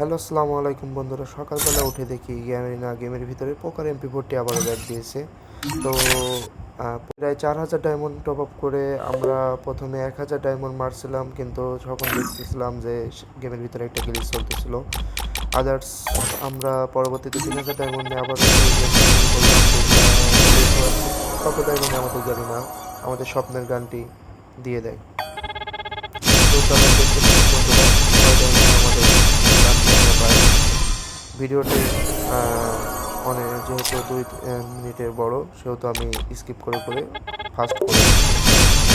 Hello, আসসালামু আলাইকুম বন্ধুরা। সকালবেলা উঠে দেখি না, গেমের ভিতরে পোকার এমপি ফোরটি আবারও ব্যাক দিয়েছে। তো প্রায় চার হাজার ডায়মন্ড টপ আপ করে আমরা প্রথমে এক হাজার ডায়মন্ড মারছিলাম, কিন্তু যখন দেখতেছিলাম যে গেমের ভিতরে একটা গ্লিচ চলতেছিল। আদার্স আমরা পরবর্তীতে তিন হাজার ডায়মন্ড আবার কত ডায়মন্ডে আমাদের জানি না, আমাদের স্বপ্নের গানটি দিয়ে দেয়। তো ভিডিওটি অনেক যেহেতু দুই মিনিটের বড় সেহেতু আমি স্কিপ করে করে ফার্স্ট করে